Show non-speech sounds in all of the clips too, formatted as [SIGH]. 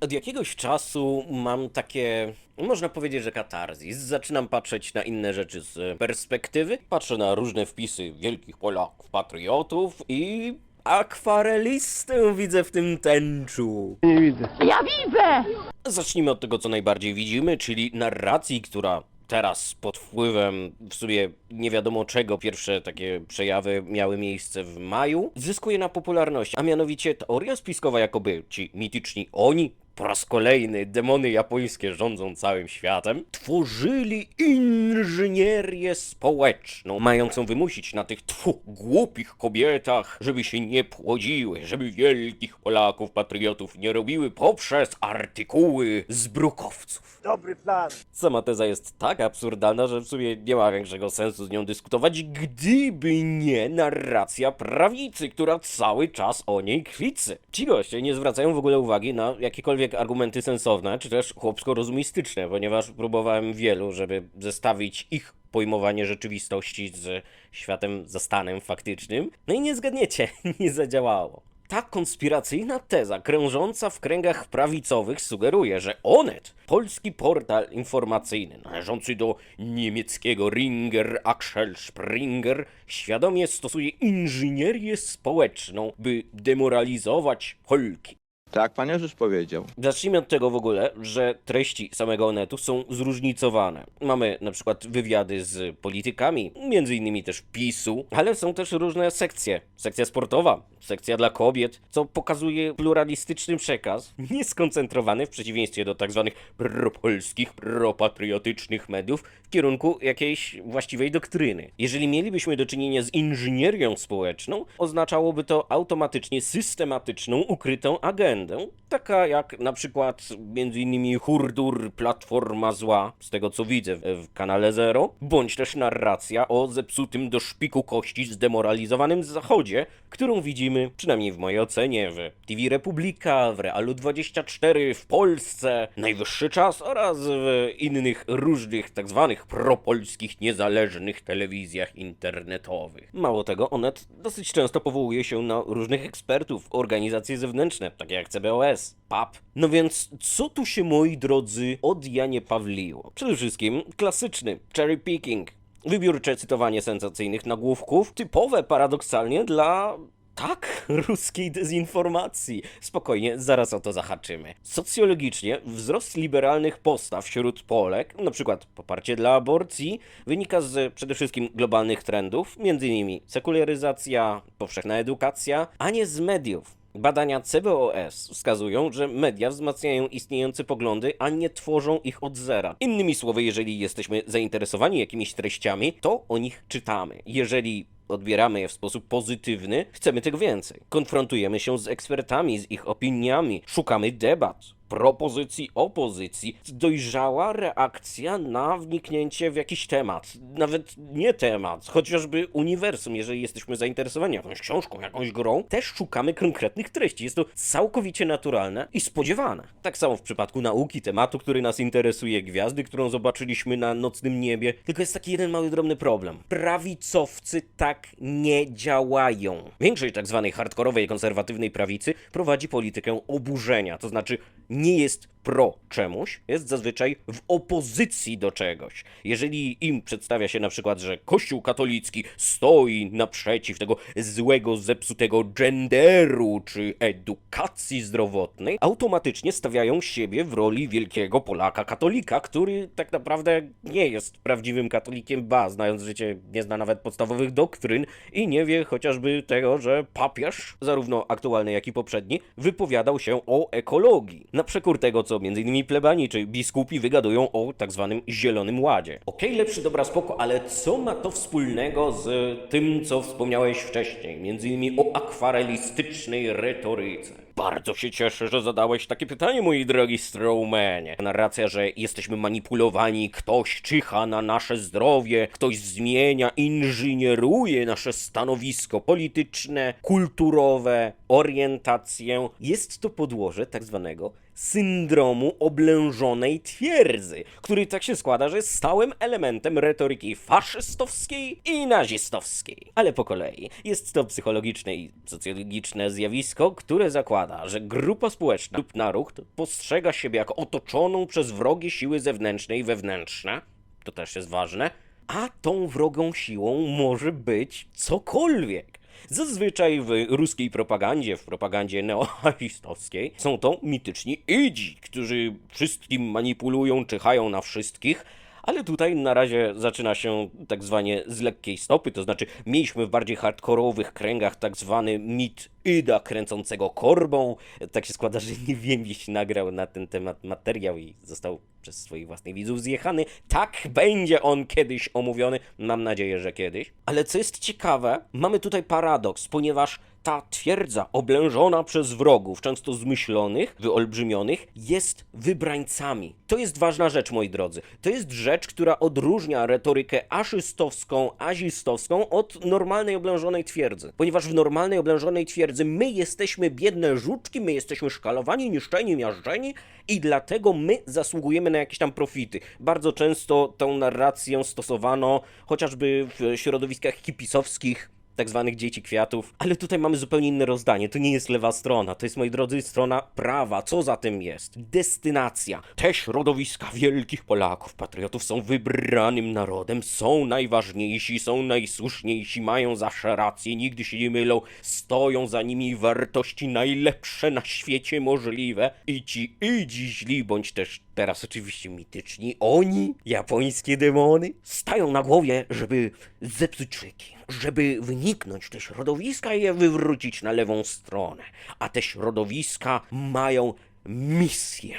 Od jakiegoś czasu mam takie, można powiedzieć, że katarzis. Zaczynam patrzeć na inne rzeczy z perspektywy. Patrzę na różne wpisy wielkich Polaków, patriotów i akwarelistę widzę w tym tęczu. Nie widzę. Ja widzę! Zacznijmy od tego, co najbardziej widzimy, czyli narracji, która teraz pod wpływem w sumie nie wiadomo czego pierwsze takie przejawy miały miejsce w maju, zyskuje na popularności, a mianowicie teoria spiskowa, jakoby ci mityczni oni po raz kolejny demony japońskie rządzą całym światem, tworzyli inżynierię społeczną, mającą wymusić na tych tfu, głupich kobietach, żeby się nie płodziły, żeby wielkich Polaków, patriotów nie robiły poprzez artykuły z brukowców. Dobry plan. Sama teza jest tak absurdalna, że w sumie nie ma większego sensu z nią dyskutować, gdyby nie narracja prawicy, która cały czas o niej kwicy. Ci goście nie zwracają w ogóle uwagi na jakiekolwiek argumenty sensowne, czy też chłopsko-rozumistyczne, ponieważ próbowałem wielu, żeby zestawić ich pojmowanie rzeczywistości z światem zastanym faktycznym. No i nie zgadniecie, [LAUGHS] nie zadziałało. Ta konspiracyjna teza krążąca w kręgach prawicowych sugeruje, że Onet, polski portal informacyjny należący do niemieckiego Ringer Axel Springer, świadomie stosuje inżynierię społeczną, by demoralizować Polki. Tak, pan Jezus powiedział. Zacznijmy od tego w ogóle, że treści samego Onetu są zróżnicowane. Mamy na przykład wywiady z politykami, między innymi też PiSu, ale są też różne sekcje. Sekcja sportowa, sekcja dla kobiet, co pokazuje pluralistyczny przekaz, [LAUGHS] nieskoncentrowany w przeciwieństwie do tak zwanych propolskich, propatriotycznych mediów w kierunku jakiejś właściwej doktryny. Jeżeli mielibyśmy do czynienia z inżynierią społeczną, oznaczałoby to automatycznie systematyczną, ukrytą agendę, então taka jak na przykład innymi Hurdur, Platforma Zła, z tego co widzę w kanale Zero, bądź też narracja o zepsutym do szpiku kości zdemoralizowanym Zachodzie, którą widzimy, przynajmniej w mojej ocenie, w TV Republika, w Realu 24, w Polsce, Najwyższy Czas oraz w innych różnych tak zwanych propolskich, niezależnych telewizjach internetowych. Mało tego, Onet dosyć często powołuje się na różnych ekspertów, organizacje zewnętrzne, takie jak CBOS, PAP. No więc, co tu się, moi drodzy, od Janie Pawliło? Przede wszystkim klasyczny cherry picking. Wybiórcze cytowanie sensacyjnych nagłówków, typowe paradoksalnie dla tak, [LAUGHS] ruskiej dezinformacji. Spokojnie, zaraz o to zahaczymy. Socjologicznie wzrost liberalnych postaw wśród Polek, przykład poparcie dla aborcji, wynika z przede wszystkim globalnych trendów, m.in. sekularyzacja, powszechna edukacja, a nie z mediów. Badania CBOS wskazują, że media wzmacniają istniejące poglądy, a nie tworzą ich od zera. Innymi słowy, jeżeli jesteśmy zainteresowani jakimiś treściami, to o nich czytamy. Jeżeli odbieramy je w sposób pozytywny, chcemy tego więcej. Konfrontujemy się z ekspertami, z ich opiniami, szukamy debat. Propozycji, opozycji, dojrzała reakcja na wniknięcie w jakiś temat. Nawet nie temat, chociażby uniwersum. Jeżeli jesteśmy zainteresowani jakąś książką, jakąś grą, też szukamy konkretnych treści. Jest to całkowicie naturalne i spodziewane. Tak samo w przypadku nauki, tematu, który nas interesuje, gwiazdy, którą zobaczyliśmy na nocnym niebie. Tylko jest taki jeden mały, drobny problem. Prawicowcy tak nie działają. Większość tak zwanej hardkorowej, konserwatywnej prawicy prowadzi politykę oburzenia, to znaczy nie jest pro czemuś, jest zazwyczaj w opozycji do czegoś. Jeżeli im przedstawia się na przykład, że Kościół katolicki stoi naprzeciw tego złego, zepsutego genderu czy edukacji zdrowotnej, automatycznie stawiają siebie w roli wielkiego Polaka katolika, który tak naprawdę nie jest prawdziwym katolikiem, ba, znając życie, nie zna nawet podstawowych doktryn i nie wie chociażby tego, że papież, zarówno aktualny, jak i poprzedni, wypowiadał się o ekologii. Na przekór tego, co m.in. plebani czy biskupi wygadują o tak zwanym zielonym ładzie. Okej, lepszy dobra spoko, ale co ma to wspólnego z tym, co wspomniałeś wcześniej, innymi o akwarelistycznej retoryce? Bardzo się cieszę, że zadałeś takie pytanie, mój drogi Strowmanie. Narracja, że jesteśmy manipulowani, ktoś czyha na nasze zdrowie, ktoś zmienia, inżynieruje nasze stanowisko polityczne, kulturowe, orientację. Jest to podłoże tak zwanego syndromu oblężonej twierdzy, który tak się składa, że jest stałym elementem retoryki faszystowskiej i nazistowskiej. Ale po kolei. Jest to psychologiczne i socjologiczne zjawisko, które zakłada, powiada, że grupa społeczna lub naród postrzega siebie jako otoczoną przez wrogie siły zewnętrzne i wewnętrzne, to też jest ważne, a tą wrogą siłą może być cokolwiek. Zazwyczaj w ruskiej propagandzie, w propagandzie neohafistowskiej, są to mityczni idzi, którzy wszystkim manipulują, czyhają na wszystkich, ale tutaj na razie zaczyna się tak zwanie z lekkiej stopy, to znaczy mieliśmy w bardziej hardkorowych kręgach tak zwany mit Ida kręcącego korbą. Tak się składa, że nie wiem, jeśli nagrał na ten temat materiał i został przez swoich własnych widzów zjechany. Tak będzie on kiedyś omówiony, mam nadzieję, że kiedyś. Ale co jest ciekawe, mamy tutaj paradoks, ponieważ ta twierdza oblężona przez wrogów, często zmyślonych, wyolbrzymionych, jest wybrańcami. To jest ważna rzecz, moi drodzy. To jest rzecz, która odróżnia retorykę aszystowską, azistowską od normalnej oblężonej twierdzy. Ponieważ w normalnej oblężonej twierdzy my jesteśmy biedne żuczki, my jesteśmy szkalowani, niszczeni, miażdżeni i dlatego my zasługujemy na jakieś tam profity. Bardzo często tą narrację stosowano chociażby w środowiskach hipisowskich, tak zwanych dzieci kwiatów, ale tutaj mamy zupełnie inne rozdanie. To nie jest lewa strona, to jest, moi drodzy, strona prawa. Co za tym jest? Destynacja. Te środowiska wielkich Polaków, patriotów są wybranym narodem, są najważniejsi, są najsłuszniejsi, mają zawsze rację, nigdy się nie mylą, stoją za nimi wartości najlepsze na świecie możliwe i ci idzi źli, bądź też teraz oczywiście mityczni, oni, japońskie demony, stają na głowie, żeby zepsuć szyki, żeby wyniknąć w te środowiska i je wywrócić na lewą stronę. A te środowiska mają misję.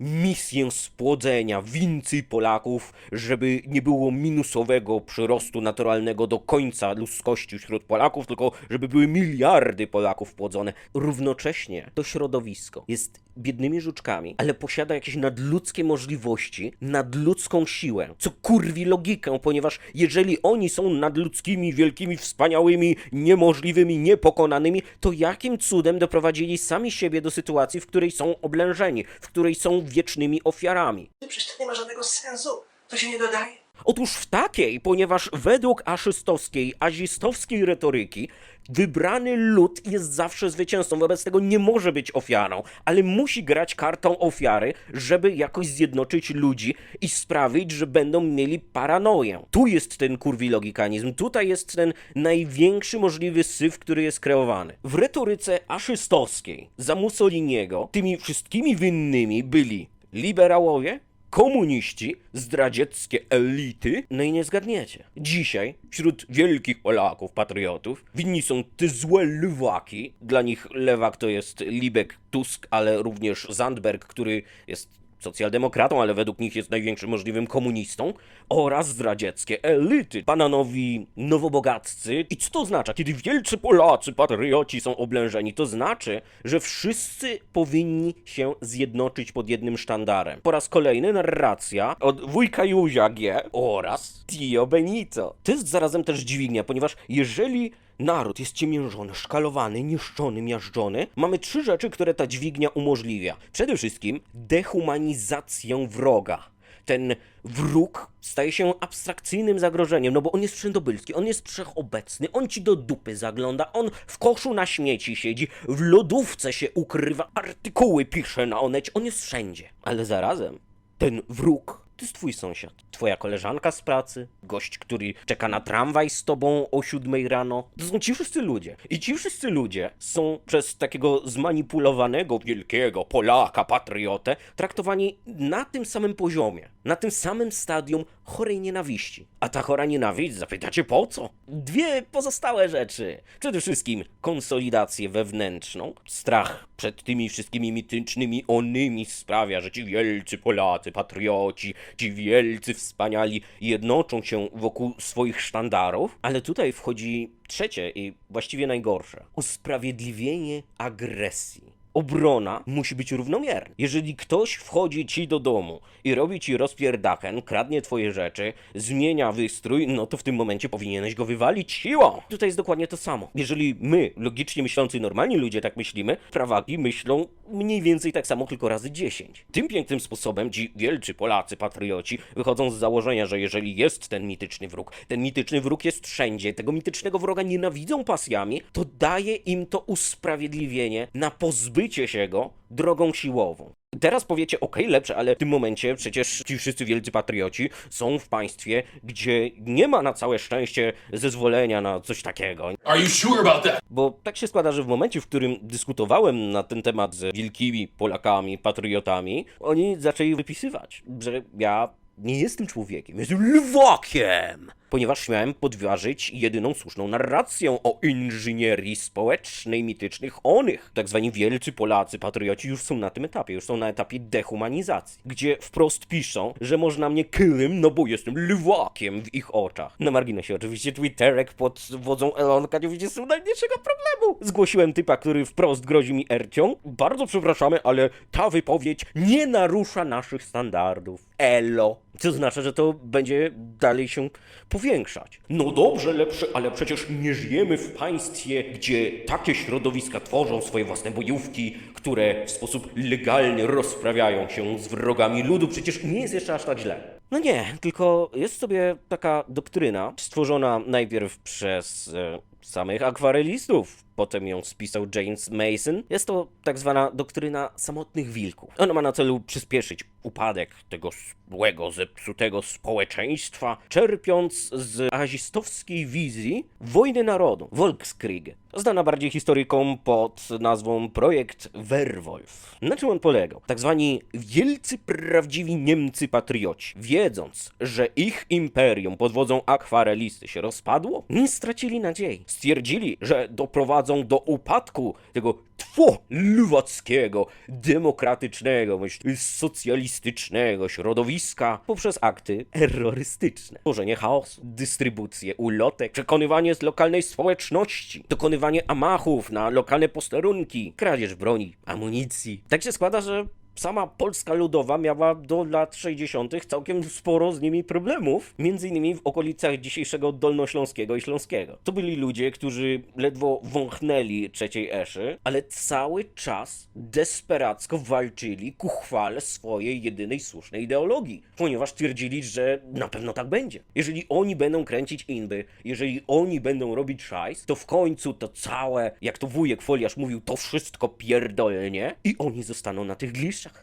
Misję spłodzenia więcej Polaków, żeby nie było minusowego przyrostu naturalnego do końca ludzkości wśród Polaków, tylko żeby były miliardy Polaków płodzone. Równocześnie to środowisko jest biednymi żuczkami, ale posiada jakieś nadludzkie możliwości, nadludzką siłę, co kurwi logikę, ponieważ jeżeli oni są nadludzkimi, wielkimi, wspaniałymi, niemożliwymi, niepokonanymi, to jakim cudem doprowadzili sami siebie do sytuacji, w której są oblężeni, w której są wiecznymi ofiarami? Przecież to nie ma żadnego sensu. To się nie dodaje. Otóż w takiej, ponieważ według aszystowskiej, azistowskiej retoryki wybrany lud jest zawsze zwycięzcą, wobec tego nie może być ofiarą, ale musi grać kartą ofiary, żeby jakoś zjednoczyć ludzi i sprawić, że będą mieli paranoję. Tu jest ten kurwi logikanizm, tutaj jest ten największy możliwy syf, który jest kreowany. W retoryce aszystowskiej za Mussoliniego tymi wszystkimi winnymi byli liberałowie, komuniści, zdradzieckie elity, no i nie zgadniecie. Dzisiaj wśród wielkich Polaków, patriotów, winni są te złe lewaki. Dla nich lewak to jest Libek, Tusk, ale również Zandberg, który jest socjaldemokratą, ale według nich jest największym możliwym komunistą, oraz zdradzieckie elity, bananowi nowobogaccy. I co to oznacza? Kiedy wielcy Polacy, patrioci są oblężeni, to znaczy, że wszyscy powinni się zjednoczyć pod jednym sztandarem. Po raz kolejny narracja od wujka Józia G. oraz Tio Benito. To jest zarazem też dźwignia, ponieważ jeżeli Naród jest ciemiężony, szkalowany, niszczony, miażdżony. Mamy trzy rzeczy, które ta dźwignia umożliwia. Przede wszystkim dehumanizację wroga. Ten wróg staje się abstrakcyjnym zagrożeniem, no bo on jest wszędobylski, on jest wszechobecny, on ci do dupy zagląda, on w koszu na śmieci siedzi, w lodówce się ukrywa, artykuły pisze na oneć, on jest wszędzie. Ale zarazem ten wróg to jest twój sąsiad, twoja koleżanka z pracy, gość, który czeka na tramwaj z tobą o siódmej rano. To są ci wszyscy ludzie. I ci wszyscy ludzie są przez takiego zmanipulowanego wielkiego Polaka, patriotę, traktowani na tym samym poziomie, na tym samym stadium chorej nienawiści. A ta chora nienawiść, zapytacie po co? Dwie pozostałe rzeczy. Przede wszystkim konsolidację wewnętrzną, strach przed tymi wszystkimi mitycznymi onymi sprawia, że ci wielcy Polacy, patrioci, ci wielcy wspaniali jednoczą się wokół swoich sztandarów, ale tutaj wchodzi trzecie i właściwie najgorsze. Usprawiedliwienie agresji. Obrona musi być równomierna. Jeżeli ktoś wchodzi ci do domu i robi ci rozpierdachen, kradnie twoje rzeczy, zmienia wystrój, no to w tym momencie powinieneś go wywalić siłą. Tutaj jest dokładnie to samo. Jeżeli my, logicznie myślący normalni ludzie tak myślimy, prawaki myślą mniej więcej tak samo, tylko razy 10. Tym pięknym sposobem ci wielcy Polacy, patrioci, wychodzą z założenia, że jeżeli jest ten mityczny wróg, ten mityczny wróg jest wszędzie, tego mitycznego wroga nienawidzą pasjami, to daje im to usprawiedliwienie na pozbycie pozbycie się go drogą siłową. Teraz powiecie, okej, lepsze, ale w tym momencie przecież ci wszyscy wielcy patrioci są w państwie, gdzie nie ma na całe szczęście zezwolenia na coś takiego. Are you sure about that? Bo tak się składa, że w momencie, w którym dyskutowałem na ten temat z wielkimi Polakami, patriotami, oni zaczęli wypisywać, że ja nie jestem człowiekiem, jestem lwakiem! Ponieważ śmiałem podważyć jedyną słuszną narrację o inżynierii społecznej mitycznych onych. Tak zwani wielcy Polacy, patrioci już są na tym etapie, już są na etapie dehumanizacji, gdzie wprost piszą, że można mnie kylym, no bo jestem lwakiem w ich oczach. Na marginesie oczywiście Twitterek pod wodzą Elonka nie widzi najmniejszego problemu. Zgłosiłem typa, który wprost grozi mi ercią. Bardzo przepraszamy, ale ta wypowiedź nie narusza naszych standardów. Elo. Co znaczy, że to będzie dalej się No dobrze, lepsze, ale przecież nie żyjemy w państwie, gdzie takie środowiska tworzą swoje własne bojówki, które w sposób legalny rozprawiają się z wrogami ludu. Przecież nie jest jeszcze aż tak źle. No nie, tylko jest sobie taka doktryna, stworzona najpierw przez e, samych akwarelistów, potem ją spisał James Mason. Jest to tak zwana doktryna samotnych wilków. Ona ma na celu przyspieszyć upadek tego złego, zepsutego społeczeństwa, czerpiąc z azistowskiej wizji wojny narodu, Volkskrieg, znana bardziej historykom pod nazwą projekt Werwolf. Na czym on polegał? Tak zwani wielcy, prawdziwi Niemcy patrioci, wiedząc, że ich imperium pod wodzą akwarelisty się rozpadło, nie stracili nadziei. Stwierdzili, że doprowadzą do upadku tego tło lwackiego, demokratycznego, myśl, socjalistycznego środowiska poprzez akty terrorystyczne. Tworzenie chaosu, dystrybucję ulotek, przekonywanie z lokalnej społeczności, dokonywanie amachów na lokalne posterunki, kradzież broni, amunicji. Tak się składa, że sama Polska Ludowa miała do lat 60. całkiem sporo z nimi problemów, między innymi w okolicach dzisiejszego Dolnośląskiego i Śląskiego. To byli ludzie, którzy ledwo wąchnęli trzeciej Eszy, ale cały czas desperacko walczyli ku chwale swojej jedynej słusznej ideologii, ponieważ twierdzili, że na pewno tak będzie. Jeżeli oni będą kręcić inby, jeżeli oni będą robić szajs, to w końcu to całe, jak to wujek foliarz mówił, to wszystko pierdolnie i oni zostaną na tych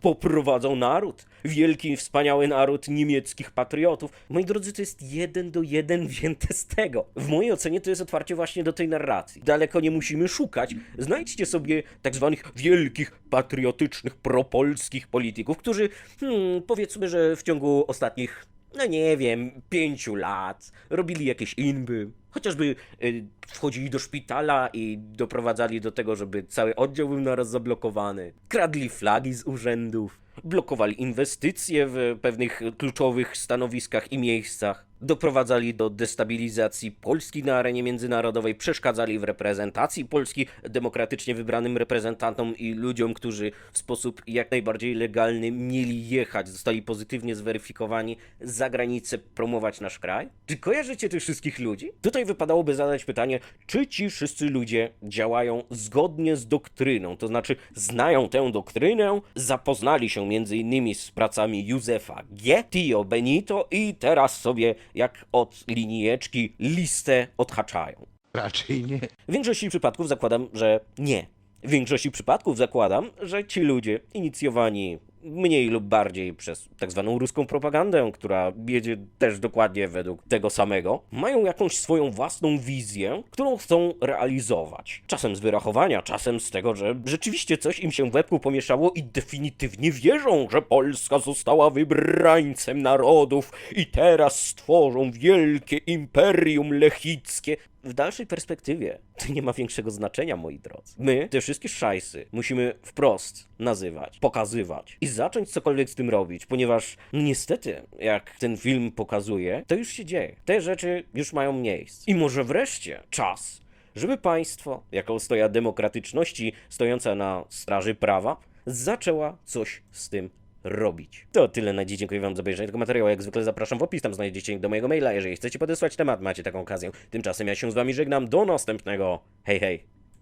Poprowadzą naród. Wielki, wspaniały naród niemieckich patriotów. Moi drodzy, to jest jeden do jeden wzięte z tego. W mojej ocenie to jest otwarcie właśnie do tej narracji. Daleko nie musimy szukać. Znajdźcie sobie tak zwanych wielkich, patriotycznych, propolskich polityków, którzy, hmm, powiedzmy, że w ciągu ostatnich no nie wiem, pięciu lat, robili jakieś inby, chociażby y, wchodzili do szpitala i doprowadzali do tego, żeby cały oddział był naraz zablokowany, kradli flagi z urzędów, blokowali inwestycje w pewnych kluczowych stanowiskach i miejscach, doprowadzali do destabilizacji Polski na arenie międzynarodowej, przeszkadzali w reprezentacji Polski demokratycznie wybranym reprezentantom i ludziom, którzy w sposób jak najbardziej legalny mieli jechać, zostali pozytywnie zweryfikowani za granicę, promować nasz kraj? Czy kojarzycie tych wszystkich ludzi? Tutaj wypadałoby zadać pytanie, czy ci wszyscy ludzie działają zgodnie z doktryną, to znaczy znają tę doktrynę, zapoznali się między innymi z pracami Józefa G., Tio Benito i teraz sobie jak od linijeczki listę odhaczają. Raczej nie. W większości przypadków zakładam, że nie. W większości przypadków zakładam, że ci ludzie inicjowani mniej lub bardziej przez tak zwaną ruską propagandę, która jedzie też dokładnie według tego samego, mają jakąś swoją własną wizję, którą chcą realizować. Czasem z wyrachowania, czasem z tego, że rzeczywiście coś im się w łebku pomieszało i definitywnie wierzą, że Polska została wybrańcem narodów i teraz stworzą wielkie imperium lechickie. W dalszej perspektywie [LAUGHS] to nie ma większego znaczenia, moi drodzy. My te wszystkie szajsy musimy wprost nazywać, pokazywać i zacząć cokolwiek z tym robić, ponieważ no niestety, jak ten film pokazuje, to już się dzieje. Te rzeczy już mają miejsce. I może wreszcie czas, żeby państwo, jako stoja demokratyczności stojąca na straży prawa, zaczęła coś z tym robić. To tyle na dziś. Dziękuję wam za obejrzenie tego materiału. Jak zwykle zapraszam w opis, tam znajdziecie link do mojego maila. Jeżeli chcecie podesłać temat, macie taką okazję. Tymczasem ja się z wami żegnam. Do następnego. Hej, hej.